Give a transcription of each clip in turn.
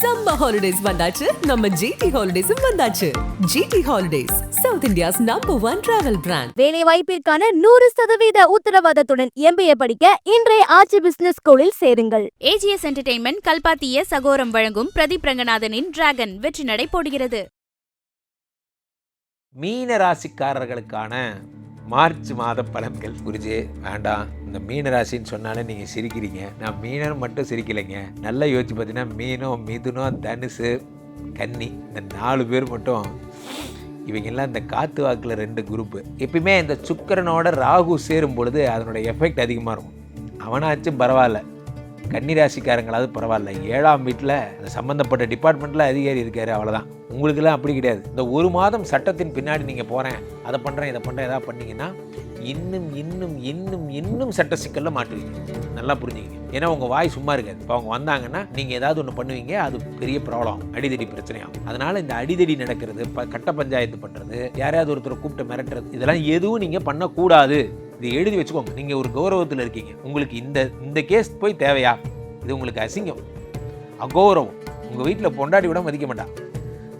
Summer holidays வந்தாச்சு. நம்ம GT ஹாலிடேஸும் வந்தாச்சு. GT holidays South India's number one travel brand வேலை வாய்ப்பிற்கான நூறு சதவீத உத்தரவாதத்துடன் எம்பிஏ படிக்க இன்றைய ஆட்சி பிசினஸ் ஸ்கூலில் சேருங்கள். ஏஜிஎஸ் என்டர்டெயின்மெண்ட் கல்பாத்திய சகோரம் வழங்கும் பிரதீப் ரங்கநாதனின் டிராகன் வெற்றி நடை போடுகிறது. மீன ராசிக்காரர்களுக்கான மார்ச் மாத பலன்கள். குருஜி வேண்டாம் இந்த மீன ராசின்னு சொன்னாலே நீங்கள் சிரிக்கிறீங்க. நான் மீனன் மட்டும் சிரிக்கலைங்க. நல்லா யோசிச்சு பார்த்தீங்கன்னா மீனம் மிதுனம் தனுசு கன்னி இந்த நாலு பேர் மட்டும் இவங்கெல்லாம் இந்த காற்று வாக்கில் ரெண்டு குரூப்பு எப்பயுமே இந்த சுக்கரனோட ராகு சேரும் பொழுது அதனோட எஃபெக்ட் அதிகமாக இருக்கும். அவனாச்சும் பரவாயில்ல. கன்னிராசிக்காரங்களாவது பரவாயில்ல. ஏழாம் வீட்டில் அந்த சம்மந்தப்பட்ட டிபார்ட்மெண்ட்டில் அதிகாரி இருக்காரு அவ்வளோதான் உங்களுக்கெல்லாம் அப்படி கிடையாது. இந்த ஒரு மாதம் சட்டத்தின் பின்னாடி நீங்கள் போகிறேன் அதை பண்ணுறேன் இதை பண்ணுறேன் எதாவது பண்ணீங்கன்னா இன்னும் இன்னும் இன்னும் இன்னும் சட்ட சிக்கலில் மாட்டுவீங்க. நல்லா புரிஞ்சுங்க ஏன்னா உங்கள் வாய் சும்மா இருக்காது. இப்போ அவங்க வந்தாங்கன்னா நீங்கள் ஏதாவது ஒன்று பண்ணுவீங்க அது பெரிய ப்ராப்ளம் அடிதடி பிரச்சனையாகும் அதனால் இந்த அடிதடி நடக்கிறது ப கட்ட பஞ்சாயத்து பண்ணுறது யாரையாவது ஒருத்தரை கூப்பிட்டு மிரட்டுறது இதெல்லாம் எதுவும் நீங்கள் பண்ணக்கூடாது. இதை எழுதி வச்சுக்கோங்க. நீங்கள் ஒரு கௌரவத்தில் இருக்கீங்க. உங்களுக்கு இந்த இந்த கேஸ் போய் தேவையா? இது உங்களுக்கு அசிங்கம். அகௌரவம். உங்கள் வீட்டில் பொண்டாடி விட மதிக்க மாட்டான்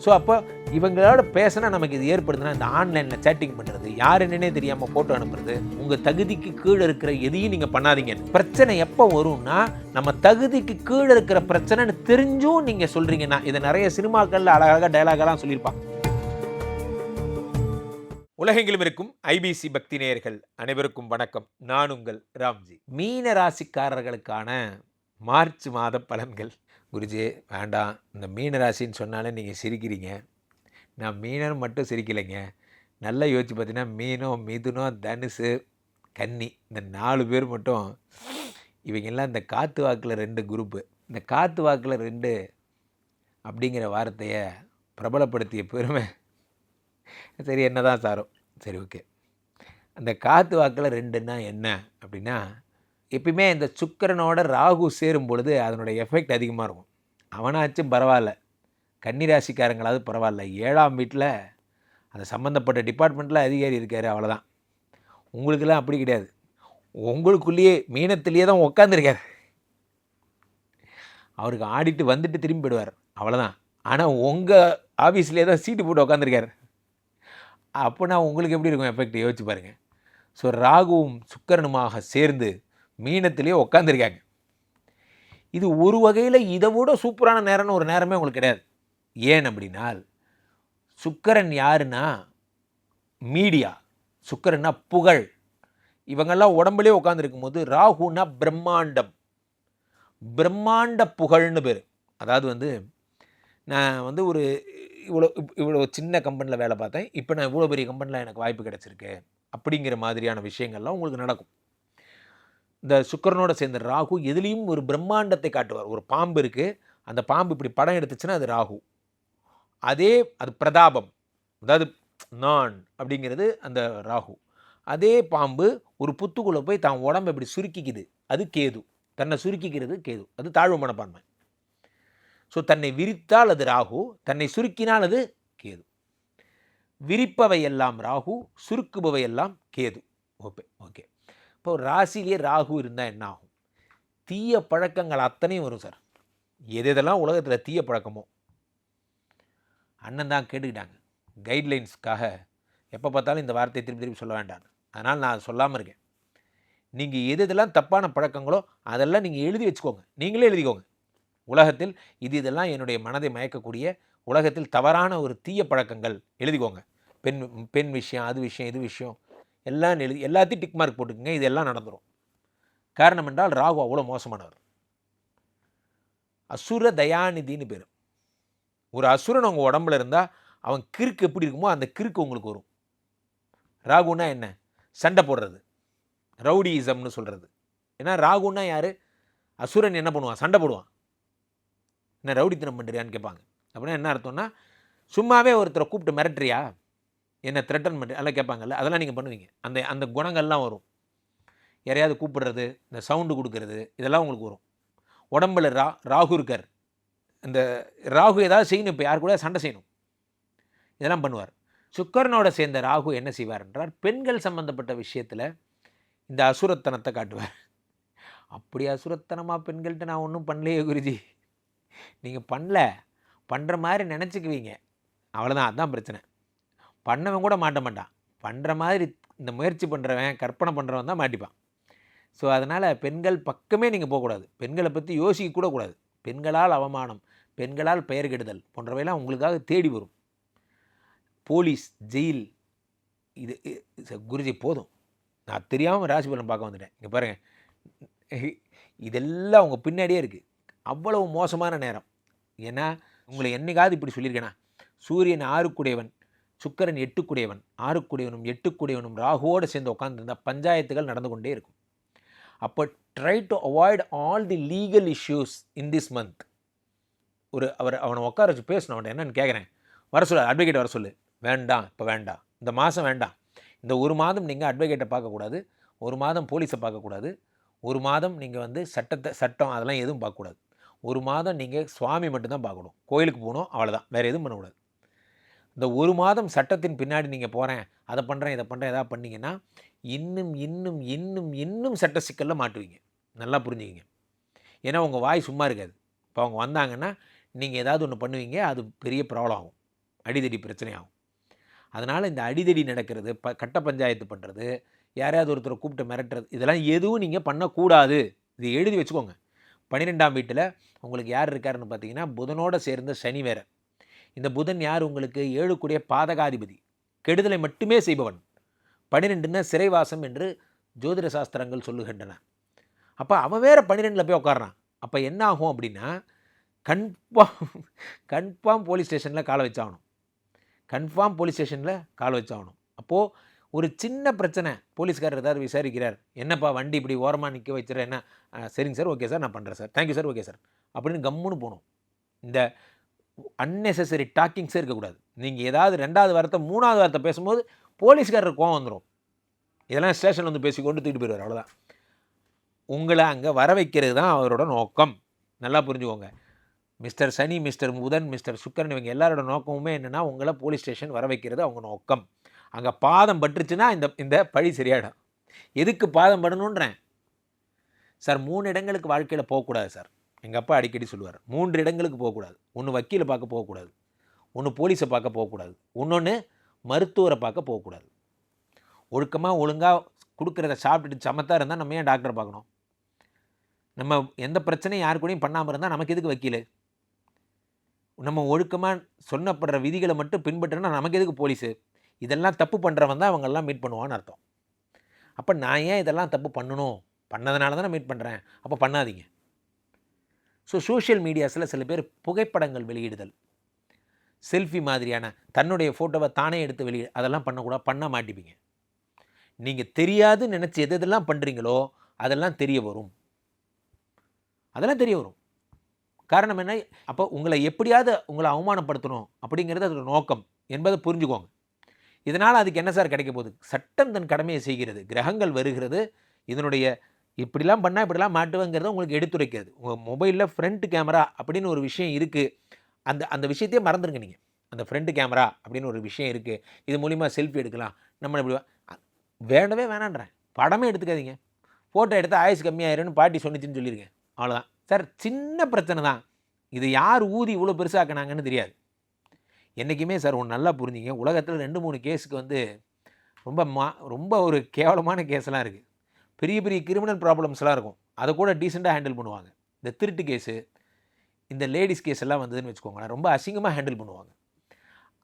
ஸோ அப்போ இவங்களோட பேசினா நமக்கு இது ஏற்படுதுன்னா இந்த ஆன்லைனில் சேட்டிங் பண்ணுறது யார் என்னன்னே தெரியாமல் ஃபோட்டோ அனுப்புறது உங்கள் தகுதிக்கு கீழே இருக்கிற எதையும் நீங்கள் பண்ணாதீங்க. பிரச்சனை எப்போ வரும்னா நம்ம தகுதிக்கு கீழே இருக்கிற பிரச்சனைன்னு தெரிஞ்சும் நீங்கள் சொல்கிறீங்கன்னா இதை நிறைய சினிமாக்களில் அழகாக டைலாகெல்லாம் சொல்லியிருப்பாங்க. உலகெங்கிலும் இருக்கும் ஐபிசி பக்தி நேயர்கள் அனைவருக்கும் வணக்கம். நான் உங்கள் ராம்ஜி. மீன ராசிக்காரர்களுக்கான மார்ச் மாத பலன்கள். குருஜி வேண்டாம். இந்த மீன ராசின்னு சொன்னாலே நீங்கள் சிரிக்கிறீங்க. நான் மீனன் மட்டும் சிரிக்கலைங்க. நல்லா யோசிச்சு பார்த்தீங்கன்னா மீனம் மிதுனம் தனுசு கன்னி இந்த நாலு பேர் மட்டும் இவங்கெல்லாம் இந்த காற்று வாக்கில் ரெண்டு குரூப்பு. இந்த காற்று வாக்கில் ரெண்டு அப்படிங்கிற வார்த்தையை பிரபலப்படுத்திய பெருமை சரி என்ன தான் சாரும். சரி ஓகே. அந்த காற்று வாக்கில் ரெண்டுன்னா என்ன? அப்படின்னா எப்பயுமே இந்த சுக்கிரனோட ராகு சேரும் பொழுது அதனோட எஃபெக்ட் அதிகமாக இருக்கும். அவனாச்சும் பரவாயில்ல. கன்னிராசிக்காரங்களாவது பரவாயில்ல. ஏழாம் வீட்டில் அந்த சம்மந்தப்பட்ட டிபார்ட்மெண்ட்டில் அதிகாரி இருக்கார் அவ்வளோதான் உங்களுக்கெல்லாம் அப்படி கிடையாது. உங்களுக்குள்ளேயே மீனத்திலேயே தான் உட்காந்துருக்கார் அவருக்கு ஆடிட்டு வந்துட்டு திரும்பி போயிடுவார். அவ்வளோதான் ஆனால் உங்கள் ஆஃபீஸ்லேயே தான் சீட்டு போட்டு உட்காந்துருக்கார் அப்போனா உங்களுக்கு எப்படி இருக்கும் எஃபெக்ட் யோசிச்சு பாருங்கள் ஸோ ராகுவும் சுக்கரனுமாக சேர்ந்து மீனத்திலேயே உட்காந்துருக்காங்க இது ஒரு வகையில் இதை விட சூப்பரான நேரம்னு ஒரு நேரமே உங்களுக்கு கிடையாது. ஏன் அப்படின்னால் சுக்கரன் யாருன்னா? மீடியா. சுக்கரன்னா புகழ். இவங்கெல்லாம் உடம்புலேயே உட்காந்துருக்கும் போது ராகுனா பிரம்மாண்டம். பிரம்மாண்ட புகழ்னு பேர். அதாவது வந்து நான் வந்து ஒரு இவ்வளோ இவ்வளோ சின்ன கம்பெனியில் வேலை பார்த்தேன். இப்போ நான் இவ்வளோ பெரிய கம்பெனியில் எனக்கு வாய்ப்பு கிடச்சிருக்கு. அப்படிங்கிற மாதிரியான விஷயங்கள்லாம் உங்களுக்கு நடக்கும். இந்த சுக்கரனோட சேர்ந்த ராகு எதுலேயும் ஒரு பிரம்மாண்டத்தை காட்டுவார். ஒரு பாம்பு இருக்குது அந்த பாம்பு இப்படி படம் எடுத்துச்சுன்னா அது ராகு. அதே அது பிரதாபம். அதாவது நான் அப்படிங்கிறது அந்த ராகு. அதே பாம்பு ஒரு புத்துக்குள்ளே போய் தான் உடம்பை இப்படி சுருக்கிக்குது. அது கேது. தன்னை சுருக்கிக்கிறது கேது. அது தாழ்வு மனப்பான்மை. ஸோ தன்னை விரித்தால் அது ராகு தன்னை சுருக்கினால் அது கேது. விரிப்பவை எல்லாம் ராகு சுருக்குபவை எல்லாம் கேது. Okay okay. இப்போ ராசிலேயே ராகு இருந்தால் என்ன ஆகும்? தீய பழக்கங்கள் அத்தனையும் வரும் சார். எது எதெல்லாம் உலகத்தில் தீய பழக்கமோ. அண்ணன் தான் கேட்டுக்கிட்டாங்க. கைட்லைன்ஸ்க்காக எப்போ பார்த்தாலும் இந்த வார்த்தையை திருப்பி திருப்பி சொல்ல வேண்டாம். அதனால் நான் சொல்லாமல் இருக்கேன். நீங்கள் எது எதெல்லாம் தப்பான பழக்கங்களோ அதெல்லாம் நீங்கள் எழுதி வச்சுக்கோங்க. நீங்களே எழுதிக்கோங்க. உலகத்தில் இது இதெல்லாம் என்னுடைய மனதை மயக்கக்கூடிய உலகத்தில் தவறான ஒரு தீய பழக்கங்கள். எழுதிக்கோங்க. பெண் பெண் விஷயம் அது விஷயம் இது விஷயம். எல்லாம் எழுதி எல்லாத்தையும் டிக் மார்க் போட்டுக்கோங்க. இதெல்லாம் நடந்துடும் காரணம் என்றால் ராகு அவ்வளோ மோசமானவர். அசுர தயாநிதின்னு பேர். ஒரு அசுரன் உங்கள் உடம்புல இருந்தால் அவன் கிறுக்கு எப்படி இருக்குமோ அந்த கிறுக்கு உங்களுக்கு வரும். ராகுனா என்ன? சண்டை போடுறது. ரவுடியிசம்னு சொல்கிறது ஏன்னா ராகுன்னா யார்? அசுரன் என்ன பண்ணுவான்? சண்டை போடுவான். என்ன ரவுடித்தனம் பண்ணுறியான்னு கேட்பாங்க. அப்படின்னா என்ன அர்த்தம்னா சும்மாவே ஒருத்தரை கூப்பிட்டு மிரட்டுறியா? என்னை த்ரெட்டன் பண்ணி அதெல்லாம் கேட்பாங்கல்ல அதெல்லாம் நீங்கள் பண்ணுவீங்க. அந்த அந்த குணங்கள்லாம் வரும். யாரையாவது கூப்பிடுறது இந்த சவுண்டு கொடுக்கறது இதெல்லாம் உங்களுக்கு வரும். உடம்புல ரா ராகு இருக்கார். இந்த ராகு ஏதாவது செய்யணும் இப்போ யார் கூட சண்டை செய்யணும். இதெல்லாம் பண்ணுவார். சுக்கரனோட சேர்ந்த ராகு என்ன செய்வார் என்றார் பெண்கள் சம்பந்தப்பட்ட விஷயத்தில் இந்த அசுரத்தனத்தை காட்டுவார். அப்படி அசுரத்தனமாக பெண்கள்கிட்ட நான் ஒன்றும் பண்ணலையே குருஜி. நீங்கள் பண்ணல பண்ணுற மாதிரி நினச்சிக்குவீங்க. அவ்வளோதான் அதுதான் பிரச்சனை. பண்ணவன் கூட மாட்ட மாட்டான். பண்ணுற மாதிரி இந்த முயற்சி பண்ணுறவன் கற்பனை பண்ணுறவன் தான் மாட்டிப்பான். ஸோ அதனால் பெண்கள் பக்கமே நீங்கள் போகக்கூடாது. பெண்களை பற்றி யோசிக்க கூட கூடாது. பெண்களால் அவமானம் பெண்களால் பெயர் கெடுதல் போன்றவையெல்லாம் உங்களுக்காக தேடி வரும். போலீஸ் ஜெயில் இது குருஜி போதும். நான் தெரியாமல் ராசிபலன் பார்க்க வந்துட்டேன். இங்கே பாருங்கள் இதெல்லாம் உங்கள் பின்னாடியே இருக்குது அவ்வளவு மோசமான நேரம். ஏன்னா உங்களை என்னைக்காவது இப்படி சொல்லியிருக்கேனா? சூரியன் ஆறுக்குடையவன் சுக்கரன் எட்டுக்குடையவன் ஆறுக்குடையவனும் எட்டுக்குடையவனும் ராகுவோடு சேர்ந்து உட்காந்துருந்தா பஞ்சாயத்துகள் நடந்து கொண்டே இருக்கும். அப்போ try to avoid all the legal issues in this month ஒரு அவர் அவனை உட்கார வச்சு பேசணும் அவன் என்னன்னு கேட்குறேன் வர சொல்லு அட்வொகேட் வர சொல்லு. வேண்டாம் இப்போ வேண்டாம். இந்த மாதம் வேண்டாம். இந்த ஒரு மாதம் நீங்கள் அட்வொகேட்டை பார்க்கக்கூடாது. ஒரு மாதம் போலீஸை பார்க்கக்கூடாது. ஒரு மாதம் நீங்கள் வந்து சட்டத்தை சட்டம் அதெல்லாம் எதுவும் பார்க்கக்கூடாது. ஒரு மாதம் நீங்கள் சுவாமி மட்டும்தான் பார்க்கணும். கோயிலுக்கு போகணும் அவ்வளோதான் வேறு எதுவும் பண்ணக்கூடாது இந்த ஒரு மாதம் சட்டத்தின் பின்னாடி நீங்கள் போகிறேன் அதை பண்ணுறேன் இதை பண்ணுறேன் எதாவது பண்ணீங்கன்னா இன்னும் இன்னும் இன்னும் இன்னும் சட்ட சிக்கலில் மாட்டுவீங்க. நல்லா புரிஞ்சுக்கிங்க. ஏன்னா உங்கள் வாய் சும்மா இருக்காது. இப்போ அவங்க வந்தாங்கன்னா நீங்கள் ஏதாவது ஒன்று பண்ணுவீங்க அது பெரிய ப்ராப்ளம் ஆகும். அடிதடி பிரச்சனையாகும் அதனால் இந்த அடிதடி நடக்கிறது ப கட்ட பஞ்சாயத்து பண்ணுறது யாரையாவது ஒருத்தரை கூப்பிட்டு மிரட்டுறது இதெல்லாம் எதுவும் நீங்கள் பண்ணக்கூடாது. இது எழுதி வச்சுக்கோங்க. பன்னிரெண்டாம் வீட்டில் உங்களுக்கு யார் இருக்காருன்னு பார்த்தீங்கன்னா புதனோடு சேர்ந்த சனி வேற. இந்த புதன் யார்? உங்களுக்கு ஏழுக்குடைய பாதகாதிபதி. கெடுதலை மட்டுமே செய்பவன். பன்னிரெண்டுன்னா சிறைவாசம் என்று ஜோதிட சாஸ்திரங்கள் சொல்லுகின்றன. அப்போ அவன் வேற பன்னிரெண்டில் போய் உட்காரான் அப்போ என்ன ஆகும் அப்படின்னா கன்ஃபார்ம் கன்ஃபார்ம் போலீஸ் ஸ்டேஷனில் காலை வச்சாகணும். கன்ஃபார்ம் போலீஸ் ஸ்டேஷனில் கால் வச்சாகணும். அப்போது ஒரு சின்ன பிரச்சனை போலீஸ்காரர் ஏதாவது விசாரிக்கிறார். என்னப்பா வண்டி இப்படி ஓரமாக நிற்க வச்சுற என்ன? சரிங்க சார் ஓகே சார் நான் பண்ணுறேன் sir. Thank you sir okay sir. அப்படின்னு கம்முன்னு போகணும். இந்த அன்னெசரி டாக்கிங்ஸே இருக்கக்கூடாது. நீங்கள் ஏதாவது ரெண்டாவது வாரத்தை மூணாவது வாரத்தை பேசும்போது போலீஸ்காரர் கோவம் வந்துடும் இதெல்லாம் ஸ்டேஷனில் வந்து பேசி கொண்டு தூக்கிட்டு போயிடுவார் அவ்வளோதான் உங்களை அங்கே வர வைக்கிறது தான் அவரோட நோக்கம். நல்லா புரிஞ்சுக்கோங்க. Mister Sani mister Budhan mister Sukkaran இவங்க எல்லாரோட நோக்கமுமே என்னென்னா உங்களை போலீஸ் ஸ்டேஷன் வர வைக்கிறது அவங்க நோக்கம். அங்கே பாதம் பட்டுருச்சுன்னா இந்த இந்த பழி சரியாயிடும். எதுக்கு பாதம் படணுன்றேன். சார் மூணு இடங்களுக்கு வாழ்க்கையில் போகக்கூடாது சார். எங்கள் அப்பா அடிக்கடி சொல்லுவார் மூன்று இடங்களுக்கு போகக்கூடாது. ஒன்று வக்கீலை பார்க்க போகக்கூடாது. ஒன்று போலீஸை பார்க்க போகக்கூடாது. இன்னொன்று மருத்துவரை பார்க்க போகக்கூடாது. ஒழுக்கமாக ஒழுங்காக கொடுக்குறத சாப்பிட்டுட்டு சமத்தாக இருந்தால் நம்ம ஏன் டாக்டரை பார்க்கணும்? நம்ம எந்த பிரச்சனையும் யாரு கூடயும் பண்ணாமல் இருந்தால் நமக்கு எதுக்கு வக்கீல்? நம்ம ஒழுக்கமாக சொன்னப்படுற விதிகளை மட்டும் பின்பற்றினா நமக்கு எதுக்கு போலீஸு? இதெல்லாம் தப்பு பண்ணுறவன் தான் அவங்கெல்லாம் மீட் பண்ணுவான்னு அர்த்தம். அப்போ நான் ஏன் இதெல்லாம் தப்பு பண்ணணும்? பண்ணதுனால தான் மீட் பண்ணுறேன் அப்போ பண்ணாதீங்க. ஸோ சோஷியல் மீடியாஸில் சில பேர் புகைப்படங்கள் வெளியிடுதல். செல்ஃபி மாதிரியான தன்னுடைய ஃபோட்டோவை தானே எடுத்து வெளியிட அதெல்லாம் பண்ணக்கூடாது. பண்ண மாட்டிப்பீங்க. நீங்கள் தெரியாதுன்னு நினச்சி எது எதெல்லாம் பண்ணுறீங்களோ அதெல்லாம் தெரிய வரும். அதெல்லாம் தெரிய வரும். காரணம் என்ன? அப்போ உங்களை எப்படியாவது உங்களை அவமானப்படுத்தணும் அப்படிங்கிறது அதோட நோக்கம். என்பதை புரிஞ்சுக்கோங்க. இதனால் அதுக்கு என்ன சார் கிடைக்க போகுது? சட்டம் தன் கடமையை செய்கிறது. கிரகங்கள் வருகிறது. இதனுடைய இப்படிலாம் பண்ணால் இப்படிலாம் மாட்டுவேங்கிறத உங்களுக்கு எடுத்துரைக்கிறது. உங்கள் மொபைலில் ஃப்ரண்ட் கேமரா அப்படின்னு ஒரு விஷயம் இருக்குது அந்த அந்த விஷயத்தையே மறந்துடுங்க நீங்கள் அந்த ஃப்ரண்ட் கேமரா அப்படின்னு ஒரு விஷயம் இருக்குது இது மூலிமா செல்ஃபி எடுக்கலாம். நம்ம இப்படி வேண்டவே வேணான்றேன். படமே எடுத்துக்காதீங்க. ஃபோட்டோ எடுத்து ஆயுசு கம்மியாயிருன்னு பாட்டி சொன்னிச்சுன்னு சொல்லியிருக்கேன் அவ்வளோதான் சார் சின்ன பிரச்சனை தான். இது யார் ஊதி இவ்வளோ பெருசாக்குனாங்கன்னு தெரியாது. என்றைக்குமே சார் ஒன்று நல்லா புரிஞ்சுங்க உலகத்தில் ரெண்டு மூணு கேஸுக்கு வந்து ரொம்ப மா ரொம்ப ஒரு கேவலமான கேஸ்லாம் இருக்குது பெரிய பெரிய கிரிமினல் ப்ராப்ளம்ஸ்லாம் இருக்கும். அதை கூட டீசெண்டாக ஹேண்டில் பண்ணுவாங்க. இந்த திருட்டு கேஸு இந்த லேடிஸ் கேஸ் எல்லாம் வந்ததுன்னு வச்சுக்கோங்களேன் ரொம்ப அசிங்கமாக ஹேண்டில் பண்ணுவாங்க.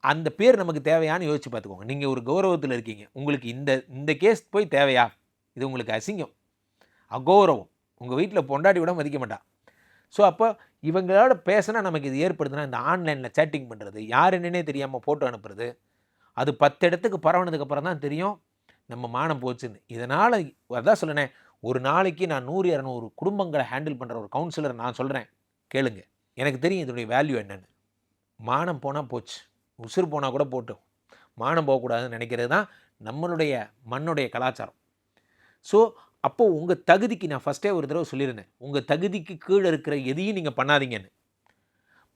அந்த பேர் நமக்கு தேவையான்னு யோசிச்சு பார்த்துக்கோங்க. நீங்கள் ஒரு கௌரவத்தில் இருக்கீங்க. உங்களுக்கு இந்த இந்த கேஸ் போய் தேவையா? இது உங்களுக்கு அசிங்கம் அகௌரவம். உங்கள் வீட்டில் பொண்டாட்டி விட மதிக்க மாட்டான் ஸோ அப்போ இவங்களோட பேசினா நமக்கு இது ஏற்படுதுன்னா இந்த ஆன்லைனில் சேட்டிங் பண்ணுறது யார் என்னன்னே தெரியாமல் ஃபோட்டோ அனுப்புறது அது பத்து இடத்துக்கு பரவனதுக்கப்புறம் தான் தெரியும் நம்ம மானம் போச்சுன்னு. இதனால் அதான் சொல்லினேன் ஒரு நாளைக்கு நான் நூறு இரநூறு குடும்பங்களை ஹேண்டில் பண்ணுற ஒரு கவுன்சிலர் நான் சொல்கிறேன் கேளுங்க. எனக்கு தெரியும் இதனுடைய வேல்யூ என்னென்னு. மானம் போனால் போச்சு. உசுறு போனால் கூட போட்டும். மானம் போகக்கூடாதுன்னு நினைக்கிறது தான் நம்மளுடைய மண்ணுடைய கலாச்சாரம். ஸோ அப்போது உங்கள் தகுதிக்கு நான் ஃபஸ்ட்டே ஒரு தடவை சொல்லியிருந்தேன் உங்கள் தகுதிக்கு கீழே இருக்கிற எதையும் நீங்கள் பண்ணாதீங்கன்னு.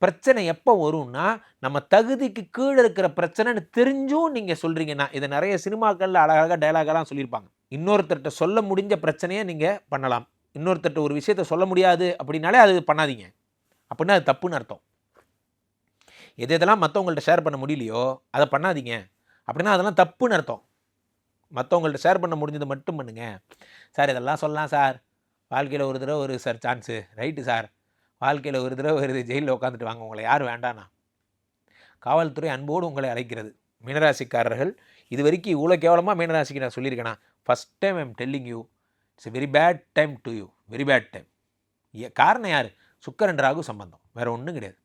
பிரச்சனை எப்போ வரும்னா நம்ம தகுதிக்கு கீழே இருக்கிற பிரச்சனைன்னு தெரிஞ்சும் நீங்கள் சொல்கிறீங்கன்னா இதை நிறைய சினிமாக்களில் அழகாக டைலாகெல்லாம் சொல்லியிருப்பாங்க. இன்னொருத்தர்கிட்ட சொல்ல முடிஞ்ச பிரச்சனையை நீங்கள் பண்ணலாம். இன்னொருத்தர்கிட்ட ஒரு விஷயத்த சொல்ல முடியாது அப்படின்னாலே அது பண்ணாதீங்க. அப்படின்னா அது தப்புன்னு அர்த்தம். எது எதெல்லாம் மற்றவங்கள்ட்ட ஷேர் பண்ண முடியலையோ அதை பண்ணாதீங்க. அப்படின்னா அதெல்லாம் தப்புன்னு அர்த்தம். மற்றவங்கள்ட்ட ஷேர் பண்ண முடிஞ்சது மட்டும் பண்ணுங்க. சார் இதெல்லாம் சொல்லலாம் சார். வாழ்க்கையில் ஒரு தடவை ஒரு சார் சான்ஸு ரைட்டு சார். வாழ்க்கையில் ஒரு தடவை ஒரு ஜெயிலில் உட்காந்துட்டு வாங்க. உங்களை யார் வேண்டானா? காவல்துறை அன்போடு உங்களை அழைக்கிறது. மீனராசிக்காரர்கள் இது வரைக்கும் இவ்வளோ கேவலமாக மீனராசிக்கு நான் சொல்லியிருக்கேனா? First time I'm telling you it's very bad time to you very bad time காரணம் யார்? சுக்கரன் ராகு சம்பந்தம். வேறு ஒன்றும் கிடையாது.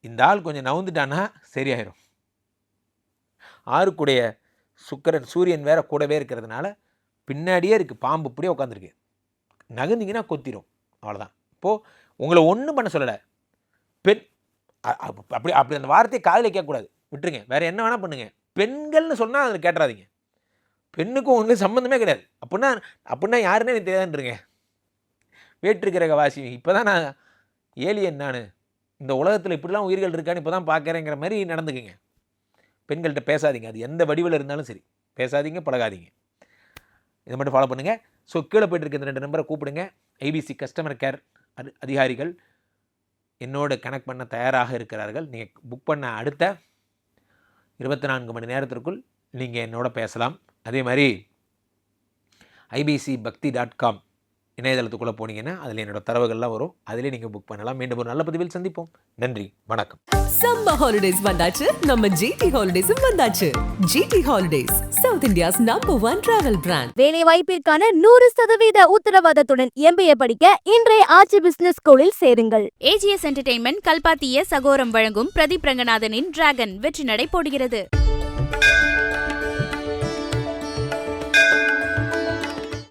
இந்த ஆள் கொஞ்சம் நவுந்துட்டான்னா சரியாயிரும். ஆறுக்குடைய சுக்கரன் சூரியன் வேற கூடவே இருக்கிறதுனால பின்னாடியே இருக்குது பாம்பு இப்படியே உட்காந்துருக்கு நகர்ந்தீங்கன்னா கொத்திரும் அவ்வளோதான் இப்போது உங்களை ஒன்றும் பண்ண சொல்லலை. பெண் அப்படி அப்படி அந்த வார்த்தையை காதில் கேட்கக்கூடாது. விட்டுருங்க. வேறு என்ன வேணால் பண்ணுங்கள் பெண்கள்னு சொன்னால் அதில் கேட்டுறாதீங்க பெண்ணுக்கும் உங்களுக்கு சம்மந்தமே கிடையாது. அப்படின்னா அப்படின்னா யாருன்னே எனக்கு தெரியாதுன்றீங்க. வேற்றுக்கிரக வாசி இப்போ தான் நான் ஏலியன் நான். இந்த உலகத்தில் இப்படிலாம் உயிர்கள் இருக்கான்னு இப்போ தான் பார்க்குறேங்கிற மாதிரி நடந்துக்குங்க. பெண்கள்கிட்ட பேசாதீங்க. அது எந்த வடிவில் இருந்தாலும் சரி. பேசாதீங்க பழகாதீங்க. இதை மட்டும் ஃபாலோ பண்ணுங்கள் ஸோ கீழே போயிட்டு இருக்க இந்த ரெண்டு நம்பரை கூப்பிடுங்க. ஐபிசி கஸ்டமர் கேர் அதி அதிகாரிகள் என்னோடு கனெக்ட் பண்ண தயாராக இருக்கிறார்கள். நீங்கள் புக் பண்ண அடுத்த இருபத்தி நான்கு மணி நேரத்திற்குள் நீங்கள் என்னோட பேசலாம். அதே மாதிரி ஐபிசி பக்தி டாட் காம் இணையதளத்துக்குள்ளே போனீங்கன்னா அதில் என்னோட தரவுகள்லாம் வரும். அதிலே நீங்கள் புக் பண்ணலாம். மீண்டும் ஒரு நல்ல பதிவில் சந்திப்போம். நன்றி. வணக்கம். சம்மர் ஹாலிடேஸ் வந்தாச்சு. நம்ம ஜிடி ஹாலிடேஸும் வந்தாச்சு. GT holidays South India's number one travel brand வேலை வாய்ப்பிற்கான நூறு சதவீத உத்தரவாதத்துடன் எம்பிஏ படிக்க இன்றைய ஆட்சி பிசினஸ் ஸ்கூலில் சேருங்கள். ஏஜிஎஸ் என்டர்டெயின்மெண்ட் கல்பாத்திய சகோரம் வழங்கும் பிரதீப் ரங்கநாதனின் டிராகன் வெற்றி நடை போடுகிறது.